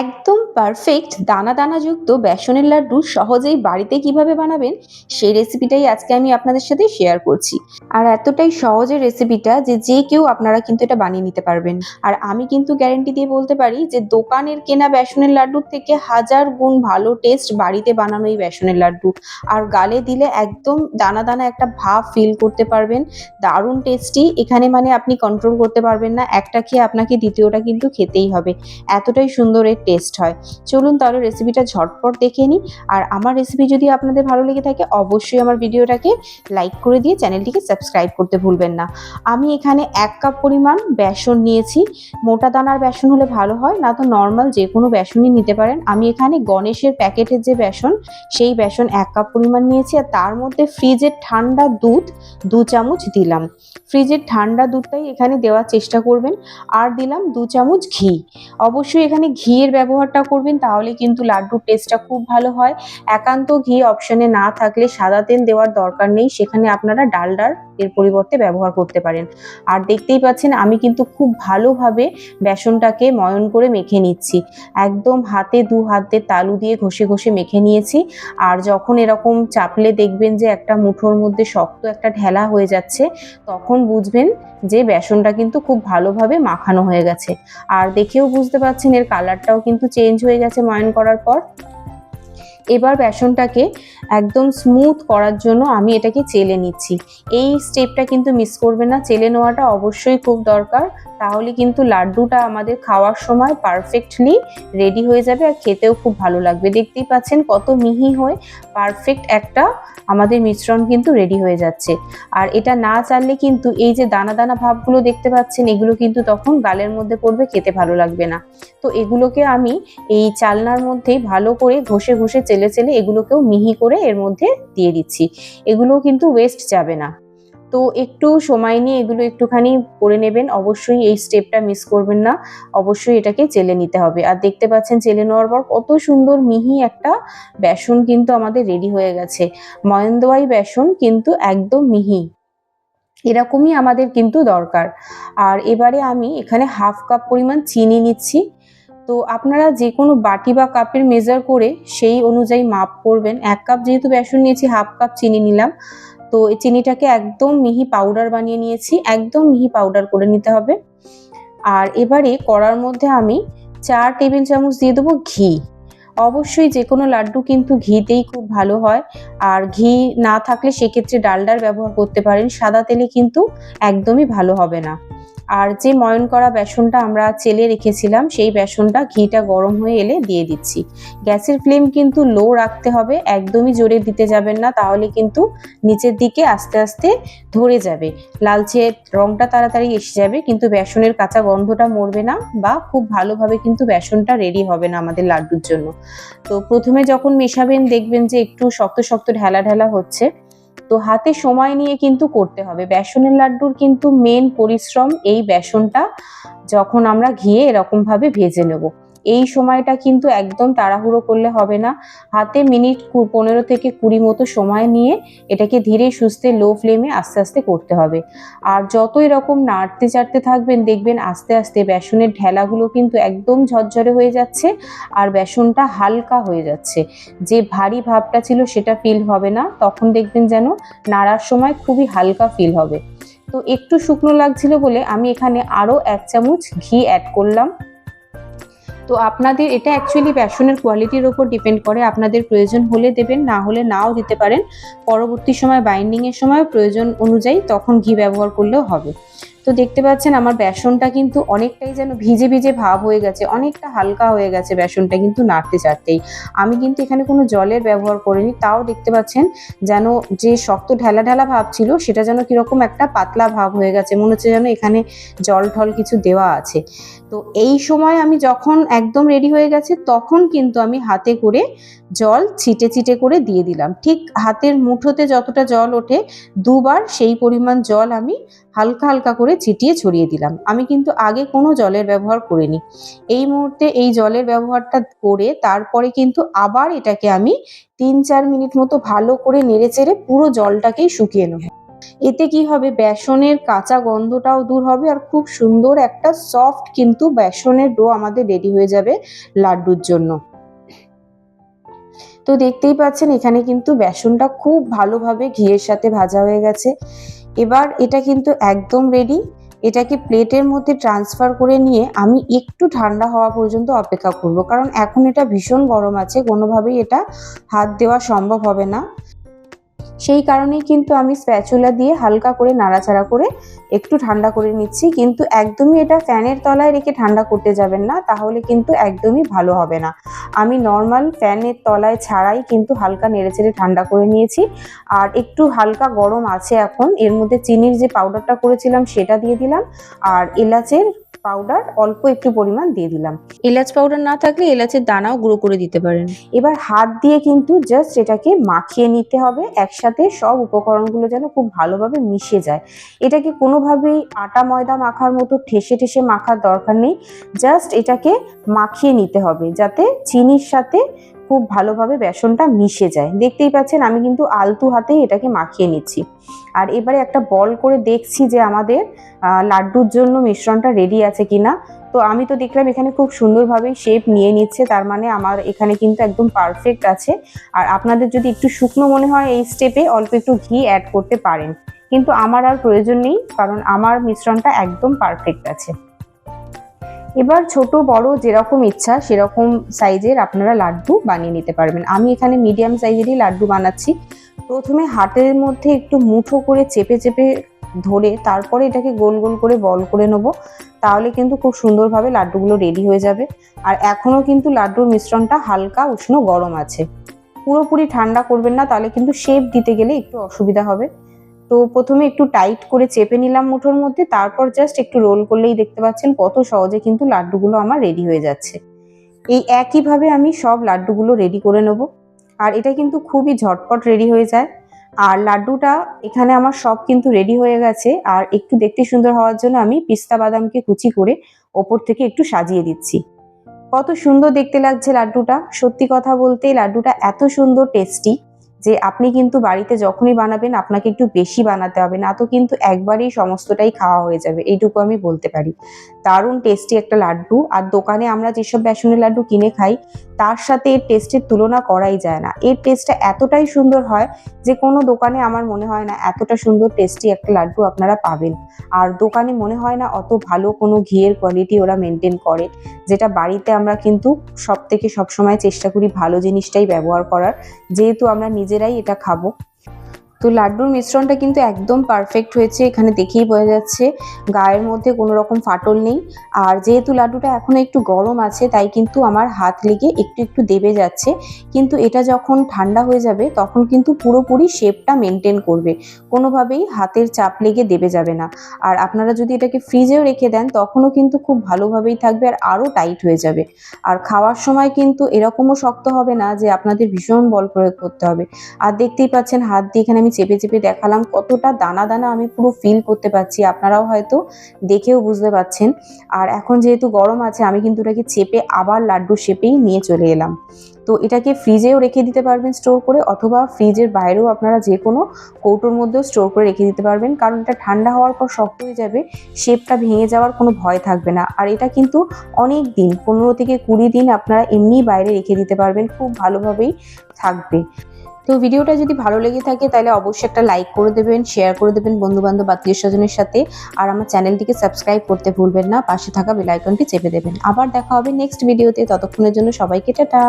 একদম পারফেক্ট দানা দানাযুক্ত বেসনের লাড্ডু সহজেই বাড়িতে কীভাবে বানাবেন, সেই রেসিপিটাই আজকে আমি আপনাদের সাথে শেয়ার করছি। আর এতটাই সহজের রেসিপিটা যে যে কেউ আপনারা কিন্তু এটা বানিয়ে নিতে পারবেন। আর আমি কিন্তু গ্যারেন্টি দিয়ে বলতে পারি যে দোকানের কেনা বেসনের লাড্ডুর থেকে হাজার গুণ ভালো টেস্ট বাড়িতে বানানো এই বেসনের লাড্ডু। আর গালে দিলে একদম দানা দানা একটা ভাব ফিল করতে পারবেন, দারুণ টেস্টি এখানে মানে আপনি কন্ট্রোল করতে পারবেন না, একটা খেয়ে আপনাকে দ্বিতীয়টা কিন্তু খেতেই হবে। এতটাই সুন্দর টেস্ট হয়। চলুন তাহলে রেসিপিটা ঝটপট দেখে নিই। আর আমার রেসিপি যদি আপনাদের ভালো লেগে থাকে, অবশ্যই আমার ভিডিওটাকে লাইক করে দিয়ে চ্যানেলটিকে সাবস্ক্রাইব করতে ভুলবেন না। আমি এখানে এক কাপ পরিমাণ বেসন নিয়েছি। মোটা দানার বেসন হলে ভালো হয়, না তো নর্মাল যে কোনো বেসনই নিতে পারেন। আমি এখানে গণেশের প্যাকেটের যে বেসন, সেই বেসন এক কাপ পরিমাণ নিয়েছি। আর তার মধ্যে ফ্রিজের ঠান্ডা দুধ দু চামচ দিলাম। ফ্রিজের ঠান্ডা দুধটাই এখানে দেওয়ার চেষ্টা করবেন। আর দিলাম দু চামচ ঘি। অবশ্যই এখানে ঘিয়ের ব্যবহারটা করবেন, তাহলে কিন্তু লাড্ডুর টেস্টটা খুব ভালো হয়। একান্ত ঘি অপশনে না থাকলে সাদা তেল দেওয়ার দরকার নেই, সেখানে আপনারা ডালডার এর পরিবর্তে ব্যবহার করতে পারেন। আর দেখতেই পাচ্ছেন, আমি কিন্তু খুব ভালোভাবে বেসনটাকে ময়ন করে মেখে নিচ্ছি। একদম হাতে দু হাতে তালু দিয়ে ঘষে ঘষে মেখে নিয়েছি। আর যখন এরকম চাপলে দেখবেন যে একটা মুঠোর মধ্যে শক্ত একটা ঢেলা হয়ে যাচ্ছে, তখন বুঝবেন যে বেসনটা কিন্তু খুব ভালোভাবে মাখানো হয়ে গেছে। আর দেখেও বুঝতে পারছেন এর কালারটাও কিন্তু চেঞ্জ হয়ে গেছে ময়ন করার পর। এবার বেসনটাকে একদম স্মুথ করার জন্য আমি এটাকে চেলে নিচ্ছি। এই স্টেপটা কিন্তু মিস করবে না, চেলে নেওয়াটা অবশ্যই খুব দরকার। তাহলে কিন্তু লাড্ডুটা আমাদের খাওয়ার সময় পারফেক্টলি রেডি হয়ে যাবে আর খেতেও খুব ভালো লাগবে। দেখতেই পাচ্ছেন কত মিহি হয়ে পারফেক্ট একটা আমাদের মিশ্রণ কিন্তু রেডি হয়ে যাচ্ছে। আর এটা না চাললে কিন্তু এই যে দানা দানা ভাবগুলো দেখতে পাচ্ছেন, এগুলো কিন্তু তখন গালের মধ্যে পড়বে, খেতে ভালো লাগবে না। তো এগুলোকে আমি এই চালনার মধ্যেই ভালো করে ঘষে ঘষে চেলে চেলে এগুলোকেও মিহি করে এর মধ্যে দিয়ে দিচ্ছি। এগুলোও কিন্তু ওয়েস্ট যাবে না। তো একটু সময় নিয়ে এগুলো একটুখানি করে নেবেন। অবশ্যই এই স্টেপটা মিস করবেন না। অবশ্যই এটাকে চেলে নিতে হবে। আর দেখতে পাচ্ছেন চেলে নেওয়ার পর কত সুন্দর মিহি একটা বেসন কিন্তু আমাদের রেডি হয়ে গেছে। ময়ন্দোয়াই বেসন কিন্তু একদম মিহি। এরকমই আমাদের কিন্তু দরকার। আর এবারে আমি এখানে হাফ কাপ পরিমাণ চিনি নিচ্ছি। তো আপনারা যে কোনো বাটি বা কাপের মেজার করে সেই অনুযায়ী মাপ করবেন। এক কাপ যেহেতু বেসন নিয়েছি হাফ কাপ চিনি নিলাম। তো এই চিনিটাকে একদম মিহি পাউডার বানিয়ে নিয়েছি, একদম মিহি পাউডার করে নিতে হবে। আর এবারে কড়ার মধ্যে আমি চার টেবিল চামচ দিয়ে দেবো ঘি। অবশ্যই যে কোনো লাড্ডু কিন্তু ঘিতেই খুব ভালো হয়। আর ঘি না থাকলে সেক্ষেত্রে ডালডার ব্যবহার করতে পারেন, সাদা তেলে কিন্তু একদমই ভালো হবে না। আর যে ময়ন করা বেসনটা আমরা চেলে রেখেছিলাম, সেই বেসনটা ঘিটা গরম হয়ে এলে দিয়ে দিচ্ছি। গ্যাসের ফ্লেম কিন্তু লো রাখতে হবে, একদমই জোরে দিতে যাবেন না, তাহলে কিন্তু নিচের দিকে আস্তে আস্তে ধরে যাবে। লালচে রংটা তাড়াতাড়ি এসে যাবে, কিন্তু বেসনের কাঁচা গন্ধটা মরবে না বা খুব ভালোভাবে কিন্তু বেসনটা রেডি হবে না আমাদের লাড্ডুর জন্য। তো প্রথমে যখন মেশাবেন দেখবেন যে একটু শক্ত শক্ত ঢেলা ঢেলা হচ্ছে। তো হাতে সময় নিয়ে কিন্তু করতে হবে। বেসনের লাড্ডুর কিন্তু মেন পরিশ্রম এই বেসনটা, যখন আমরা ঘিয়ে এরকমভাবে ভেজে নেব। এই সময়টা কিন্তু একদম তাড়াহুড়ো করলে হবে না। হাতে মিনিট পনেরো থেকে কুড়ি মতো সময় নিয়ে এটাকে ধীরে সুস্থে লো ফ্লেমে আস্তে আস্তে করতে হবে। আর যত এরকম নাড়তে চাড়তে থাকবেন, দেখবেন আস্তে আস্তে বেসনের ঢেলাগুলো কিন্তু একদম ঝরঝরে হয়ে যাচ্ছে আর বেসনটা হালকা হয়ে যাচ্ছে। যে ভারী ভাবটা ছিল সেটা ফিল হবে না। তখন দেখবেন যেন নাড়ার সময় খুবই হালকা ফিল হবে। তো একটু শুকনো লাগছিল বলে আমি এখানে আরও এক চামচ ঘি অ্যাড করলাম। তো আপনাদের এটা অ্যাকচুয়ালি বেসনের কোয়ালিটির ওপর ডিপেন্ড করে। আপনাদের প্রয়োজন হলে দেবেন, না হলে নাও দিতে পারেন। পরবর্তী সময় বাইন্ডিংয়ের সময় প্রয়োজন অনুযায়ী তখন ঘি ব্যবহার করলেও হবে। তো দেখতে পাচ্ছেন আমার বেসনটা কিন্তু অনেকটাই যেন ভিজে ভিজে ভাব হয়ে গেছে, অনেকটা হালকা হয়ে গেছে বেসনটা কিন্তু নাড়তে চাড়তেই। আমি কিন্তু এখানে কোনো জলের ব্যবহার করিনি, তাও দেখতে পাচ্ছেন যেন যে শক্ত ঢেলা ঢেলা ভাব ছিল, সেটা যেন কীরকম একটা পাতলা ভাব হয়ে গেছে। মনে হচ্ছে যেন এখানে জল ঠল কিছু দেওয়া আছে। তো এই সময় আমি যখন একদম রেডি হয়ে গেছে, তখন কিন্তু আমি হাতে করে জল ছিটে ছিটে করে দিয়ে দিলাম। ঠিক হাতের মুঠোতে যতটা জল ওঠে, দুবার সেই পরিমাণ জল আমি হালকা হালকা করে ছিটিয়ে ছড়িয়ে দিলাম। আমি কিন্তু আগে কোনো জলের ব্যবহার করিনি। এই মুহূর্তে এই জলের ব্যবহারটা করে তারপরে কিন্তু আবার এটাকে আমি তিন চার মিনিট মতো ভালো করে নেড়ে চেড়ে পুরো জলটাকেই শুকিয়ে নেব। এতে কি হবে? বেসনের কাঁচা গন্ধটাও দূর হবে আর খুব সুন্দর একটা সফট কিন্তু বেসনের ডো আমাদের রেডি হয়ে যাবে লাড্ডুর জন্য। তো দেখতেই পাচ্ছেন এখানে কিন্তু বেসনটা খুব ভালোভাবে ঘিয়ের সাথে ভাজা হয়ে গেছে। এবার এটা কিন্তু একদম রেডি এটাকে প্লেটের মধ্যে ট্রান্সফার করে নিয়ে আমি একটু ঠান্ডা হওয়া পর্যন্ত অপেক্ষা করব। কারণ এখন এটা ভীষণ গরম আছে, কোনোভাবেই এটা হাত দেওয়া সম্ভব হবে না। সেই কারণেই কিন্তু আমি স্প্যাচুলা দিয়ে হালকা করে নাড়াচাড়া করে একটু ঠান্ডা করে নিচ্ছি। কিন্তু একদমই এটা ফ্যানের তলায় রেখে ঠান্ডা করতে যাবেন না, তাহলে কিন্তু একদমই ভালো হবে না। আমি নর্মাল ফ্যানের তলায় ছাড়াই কিন্তু হালকা নেড়েচেড়ে ঠান্ডা করে নিয়েছি। আর একটু হালকা গরম আছে এখন, এর মধ্যে চিনির যে পাউডারটা করেছিলাম সেটা দিয়ে দিলাম। আর এলাচের পাউডার অল্প একটু পরিমাণ দিয়ে দিলাম। এলাচ পাউডার না থাকলে এলাচের দানাও গুঁড়ো করে দিতে পারেন। এবার হাত দিয়ে কিন্তু জাস্ট এটাকে মাখিয়ে নিতে হবে। একসাথে সব উপকরণগুলো যেন খুব ভালোভাবে মিশে যায়। এটাকে কোনোভাবেই আটা ময়দা মাখার মতো ঠেসে ঠেসে মাখার দরকার নেই। জাস্ট এটাকে মাখিয়ে নিতে হবে যাতে চিনির সাথে খুব ভালোভাবে বেসনটা মিশে যায়। দেখতেই পাচ্ছেন, আমি কিন্তু আলতু হাতেই এটাকে মাখিয়ে নিচ্ছি। আর এবারে একটা বল করে দেখছি যে আমাদের লাড্ডুর জন্য মিশ্রণটা রেডি আছে কিনা। তো আমি তো দেখলাম এখানে খুব সুন্দরভাবেই শেপ নিয়ে নিচ্ছে, তার মানে আমার এখানে কিন্তু একদম পারফেক্ট আছে। আর আপনাদের যদি একটু শুকনো মনে হয় এই স্টেপে অল্প একটু ঘি অ্যাড করতে পারেন। কিন্তু আমার আর প্রয়োজন নেই, কারণ আমার মিশ্রণটা একদম পারফেক্ট আছে। এবার ছোট, বড় যেরকম ইচ্ছা সেরকম সাইজের আপনারা লাড্ডু বানিয়ে নিতে পারবেন। আমি এখানে মিডিয়াম সাইজেরই লাড্ডু বানাচ্ছি। প্রথমে হাতের মধ্যে একটু মুঠো করে চেপে চেপে ধরে তারপরে এটাকে গোল গোল করে বল করে নেব। তাহলে কিন্তু খুব সুন্দরভাবে লাড্ডুগুলো রেডি হয়ে যাবে। আর এখনও কিন্তু লাড্ডুর মিশ্রণটা হালকা, উষ্ণ, গরম আছে। পুরোপুরি ঠান্ডা করবেন না, তাহলে কিন্তু শেপ দিতে গেলে একটু অসুবিধা হবে। তো প্রথমে একটু টাইট করে চেপে নিলাম মুঠোর মধ্যে, তারপর জাস্ট একটু রোল করলেই দেখতে পাচ্ছেন কত সহজে কিন্তু লাড্ডুগুলো আমার রেডি হয়ে যাচ্ছে। এই একইভাবে আমি সব লাড্ডুগুলো রেডি করে নেব। আর এটা কিন্তু খুবই ঝটপট রেডি হয়ে যায়। আর লাড্ডুটা এখানে আমার সব কিন্তু রেডি হয়ে গেছে। আর একটু দেখতে সুন্দর হওয়ার জন্য আমি পিস্তা বাদামকে কুচি করে ওপর থেকে একটু সাজিয়ে দিচ্ছি। কত সুন্দর দেখতে লাগছে লাড্ডুটা। সত্যি কথা বলতে, লাড্ডুটা এত সুন্দর টেস্টি যে আপনি কিন্তু বাড়িতে যখনই বানাবেন, আপনাকে একটু বেশি বানাতে হবে। না তো কিন্তু একবারেই সমস্তটাই খাওয়া হয়ে যাবে, এইটুকু আমি বলতে পারি। দারুণ টেস্টি একটা লাড্ডু। আর দোকানে আমরা যেসব বেসনের লাড্ডু কিনে খাই, তার সাথে এর টেস্টের তুলনা করাই যায় না। এর টেস্টটা এতটাই সুন্দর হয় যে কোনো দোকানে আমার মনে হয় না এতটা সুন্দর টেস্টি একটা লাড্ডু আপনারা পাবেন। আর দোকানে মনে হয় না অত ভালো কোনো ঘিয়ের কোয়ালিটি ওরা মেনটেন করে। যেটা বাড়িতে আমরা কিন্তু সব থেকে সবসময় চেষ্টা করি ভালো জিনিসটাই ব্যবহার করার। যেহেতু আমরা নিজেরাই এটা খাব। তো লাড্ডুর মিশ্রণটা কিন্তু একদম পারফেক্ট হয়েছে, এখানে দেখেই বোঝা যাচ্ছে। গায়ের মধ্যে কোনো রকম ফাটল নেই। আর যেহেতু লাড্ডুটা এখনও একটু গরম আছে, তাই কিন্তু আমার হাত লেগে একটু একটু দেবে যাচ্ছে। কিন্তু এটা যখন ঠান্ডা হয়ে যাবে, তখন কিন্তু পুরোপুরি শেপটা মেনটেন করবে। কোনোভাবেই হাতের চাপ লেগে দেবে যাবে না। আর আপনারা যদি এটাকে ফ্রিজেও রেখে দেন, তখনও কিন্তু খুব ভালোভাবেই থাকবে আর আরও টাইট হয়ে যাবে। আর খাওয়ার সময় কিন্তু এরকমও শক্ত হবে না যে আপনাদের ভীষণ বল প্রয়োগ করতে হবে। আর দেখতেই পাচ্ছেন হাত দিয়ে এখানে আমি চেপে চেপে দেখালাম, কতটা দানা দানা আমি পুরো ফিল করতে পারছি। আপনারাও হয়তো দেখেও বুঝতে পাচ্ছেন আর এখন যেহেতু গরম আছে, আমি কিন্তু এটাকে চেপে আবার লাড্ডু শেপেই নিয়ে চলে এলাম। তো এটাকে ফ্রিজেও রেখে দিতে পারবেন স্টোর করে, অথবা ফ্রিজের বাইরেও আপনারা যে কোনো কৌটোর মধ্যেও স্টোর করে রেখে দিতে পারবেন। কারণ এটা ঠান্ডা হওয়ার পর শক্ত হয়ে যাবে শেপটা ভেঙে যাওয়ার কোনো ভয় থাকবে না। আর এটা কিন্তু অনেক দিন, পনেরো থেকে কুড়ি দিন আপনারা এমনি বাইরে রেখে দিতে পারবেন, খুব ভালোভাবেই থাকবে। তো ভিডিওটা যদি ভালো লেগে থাকে, তাহলে অবশ্যই একটা লাইক করে দেবেন শেয়ার করে দেবেন বন্ধুবান্ধব, আত্মীয় স্বজনের সাথে। আর আমার চ্যানেলটিকে সাবস্ক্রাইব করতে ভুলবেন না, পাশে থাকা বেলাইকনটি চেপে দেবেন। আবার দেখা হবে নেক্সট ভিডিওতে ততক্ষণের জন্য সবাইকে টাটা।